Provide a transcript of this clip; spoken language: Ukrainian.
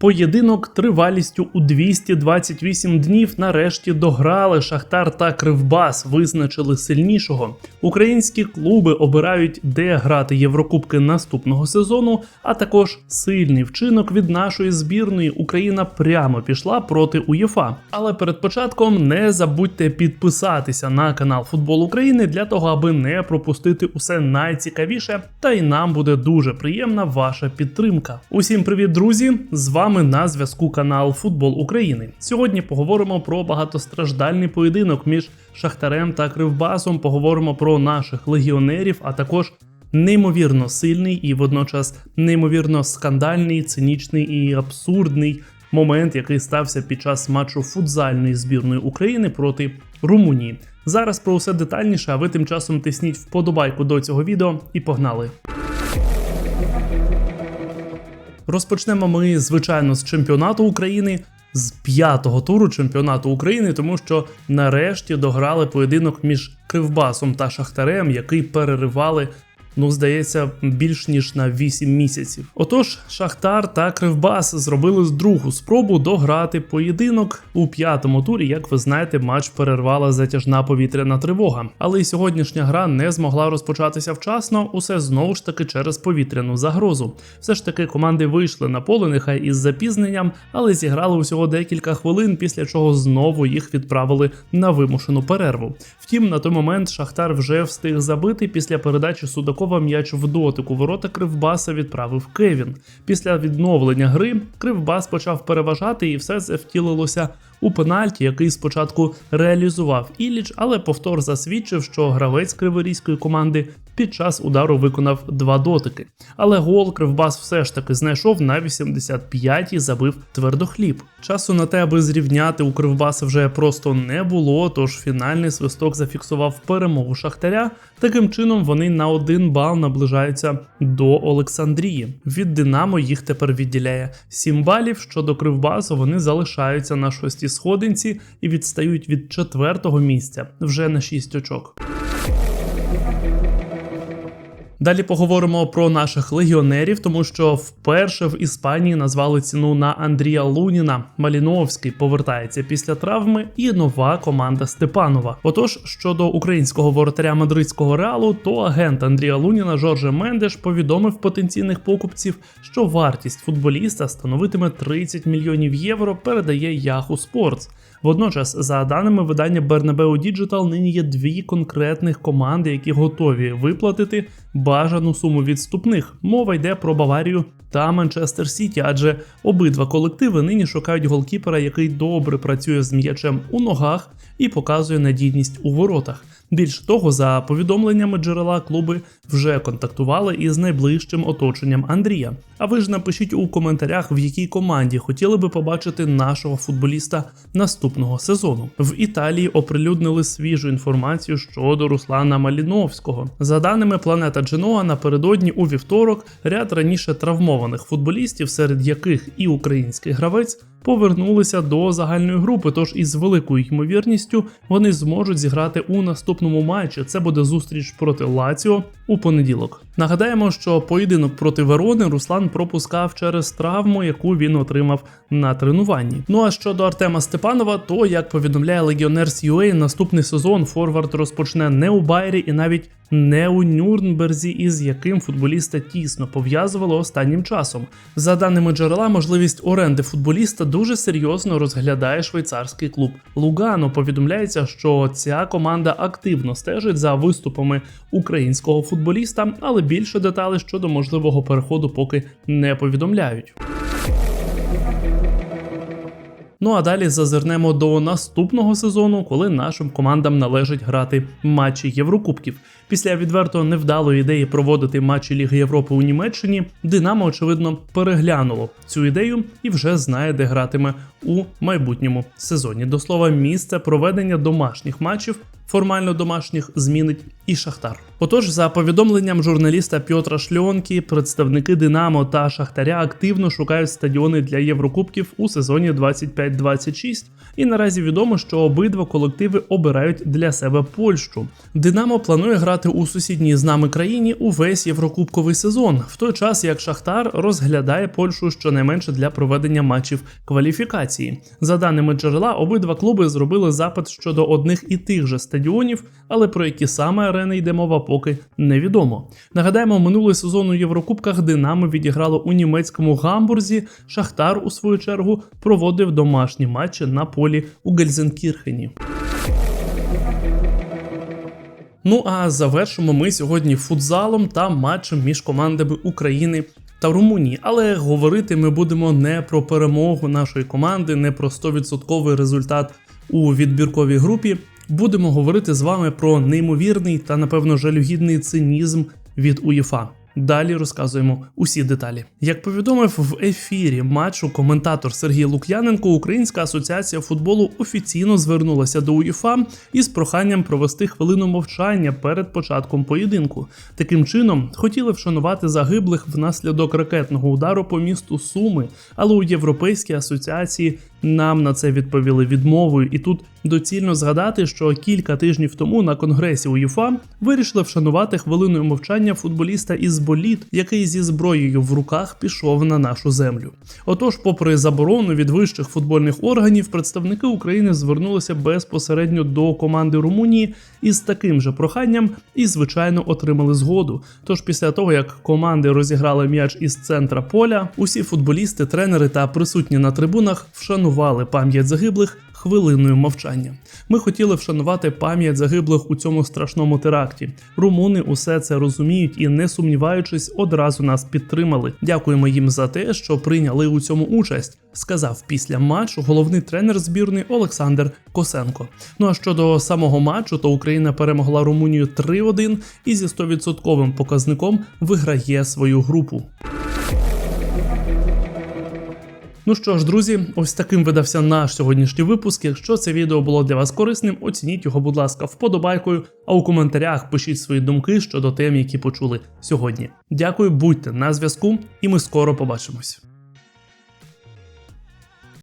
Поєдинок тривалістю у 228 днів нарешті дограли Шахтар та Кривбас, визначили сильнішого. Українські клуби обирають, де грати Єврокубки наступного сезону, а також сильний вчинок від нашої збірної Україна прямо пішла проти УЄФА. Але перед початком не забудьте підписатися на канал Футбол України для того, аби не пропустити усе найцікавіше. Та й нам буде дуже приємна ваша підтримка. Усім привіт, друзі! З вами на зв'язку канал Футбол України. Сьогодні поговоримо про багатостраждальний поєдинок між Шахтарем та Кривбасом. Поговоримо про наших легіонерів, а також неймовірно сильний і водночас неймовірно скандальний, цинічний і абсурдний момент, який стався під час матчу футзальної збірної України проти Румунії. Зараз про усе детальніше, а ви тим часом тисніть вподобайку до цього відео і погнали. Розпочнемо ми, звичайно, з чемпіонату України, з п'ятого туру чемпіонату України, тому що нарешті дограли поєдинок між Кривбасом та Шахтарем, який переривали. Ну, здається, більш ніж на 8 місяців. Отож, Шахтар та Кривбас зробили другу спробу дограти поєдинок у п'ятому турі. Як ви знаєте, матч перервала затяжна повітряна тривога. Але й сьогоднішня гра не змогла розпочатися вчасно. Усе знову ж таки через повітряну загрозу. Все ж таки команди вийшли на поле, нехай із запізненням, але зіграли усього декілька хвилин, після чого знову їх відправили на вимушену перерву. Втім, на той момент Шахтар вже встиг забити після передачі Судакова м'яч в дотику ворота Кривбаса відправив Кевін. Після відновлення гри Кривбас почав переважати, і все це втілилося у пенальті, який спочатку реалізував Іліч, але повтор засвідчив, що гравець криворізької команди під час удару виконав два дотики. Але гол Кривбас все ж таки знайшов на 85-й, забив твердохліб. Часу на те, аби зрівняти у Кривбаса вже просто не було. Тож фінальний свисток зафіксував перемогу Шахтаря. Таким чином вони на один бал наближаються до Олександрії. Від Динамо їх тепер відділяє 7 балів. Щодо Кривбасу, вони залишаються на шостій сходинці і відстають від четвертого місця вже на 6 очок. Далі поговоримо про наших легіонерів, тому що вперше в Іспанії назвали ціну на Андрія Луніна. Маліновський повертається після травми, і нова команда Степанова. Отож, щодо українського воротаря мадридського реалу, то агент Андрія Луніна Жорже Мендеш повідомив потенційних покупців, що вартість футболіста становитиме 30 мільйонів євро. Передає Yahoo Sports. Водночас, за даними видання Bernabeu Digital, нині є дві конкретних команди, які готові виплатити бажану суму відступних. Мова йде про Баварію та Манчестер Сіті, адже обидва колективи нині шукають голкіпера, який добре працює з м'ячем у ногах і показує надійність у воротах. Більш того, за повідомленнями джерела клуби вже контактували із найближчим оточенням Андрія. А ви ж напишіть у коментарях, в якій команді хотіли би побачити нашого футболіста наступного сезону. В Італії оприлюднили свіжу інформацію щодо Руслана Маліновського. За даними Планета Дженоа, напередодні у вівторок ряд раніше травмованих футболістів, серед яких і український гравець. Повернулися до загальної групи, тож із великою ймовірністю вони зможуть зіграти у наступному матчі. Це буде зустріч проти Лаціо у понеділок. Нагадаємо, що поєдинок проти Верони Руслан пропускав через травму, яку він отримав на тренуванні. Ну а щодо Артема Степанова, то як повідомляє Legionnaires UA, наступний сезон Форвард розпочне не у Байрі і навіть не у Нюрнберзі, із яким футболіста тісно пов'язували останнім часом. За даними джерела, можливість оренди футболіста дуже серйозно розглядає швейцарський клуб Лугано. Повідомляється, що ця команда активно стежить за виступами українського футболіста, але більше деталей щодо можливого переходу поки не повідомляють. Ну а далі зазирнемо до наступного сезону, коли нашим командам належить грати матчі Єврокубків. Після відверто невдалої ідеї проводити матчі Ліги Європи у Німеччині, Динамо, очевидно, переглянуло цю ідею і вже знає, де гратиме у майбутньому сезоні. До слова, місце проведення домашніх матчів формально домашніх змінить і Шахтар. Отож, за повідомленням журналіста Пьотра Шльонкі, представники Динамо та Шахтаря активно шукають стадіони для Єврокубків у сезоні 25-26. І наразі відомо, що обидва колективи обирають для себе Польщу. Динамо планує грати у сусідній з нами країні увесь єврокубковий сезон, в той час як Шахтар розглядає Польщу щонайменше для проведення матчів кваліфікації. За даними джерела, обидва клуби зробили запит щодо одних і тих же стадіонів, але про які саме арени йде мова поки невідомо. Нагадаємо, минулий сезон у Єврокубках Динамо відіграло у німецькому гамбурзі. Шахтар, у свою чергу, проводив домашні матчі на полі у Гельзенкірхені. Ну а завершимо ми сьогодні футзалом та матчем між командами України та Румунії. Але говорити ми будемо не про перемогу нашої команди, не про 100% результат у відбірковій групі. Будемо говорити з вами про неймовірний та напевно жалюгідний цинізм від УЄФА. Далі розказуємо усі деталі. Як повідомив в ефірі матчу коментатор Сергій Лук'яненко, Українська асоціація футболу офіційно звернулася до УЄФА із проханням провести хвилину мовчання перед початком поєдинку. Таким чином хотіли вшанувати загиблих внаслідок ракетного удару по місту Суми, але у Європейській асоціації нам на це відповіли відмовою, і тут доцільно згадати, що кілька тижнів тому на конгресі УЄФА вирішили вшанувати хвилиною мовчання футболіста із боліт, який зі зброєю в руках пішов на нашу землю. Отож, попри заборону від вищих футбольних органів, представники України звернулися безпосередньо до команди Румунії із таким же проханням і, звичайно, отримали згоду. Тож, після того як команди розіграли м'яч із центра поля, усі футболісти, тренери та присутні на трибунах вшанували пам'ять загиблих хвилиною мовчання. Ми хотіли вшанувати пам'ять загиблих у цьому страшному теракті. Румуни усе це розуміють і, не сумніваючись, одразу нас підтримали. Дякуємо їм за те, що прийняли у цьому участь. Сказав після матчу головний тренер збірної Олександр Косенко. Ну а щодо самого матчу, то Україна перемогла Румунію 3-1 і зі 100% показником виграє свою групу. Ну що ж, друзі, ось таким видався наш сьогоднішній випуск. Якщо це відео було для вас корисним, оцініть його, будь ласка, вподобайкою, а у коментарях пишіть свої думки щодо тем, які почули сьогодні. Дякую, будьте на зв'язку, і ми скоро побачимось.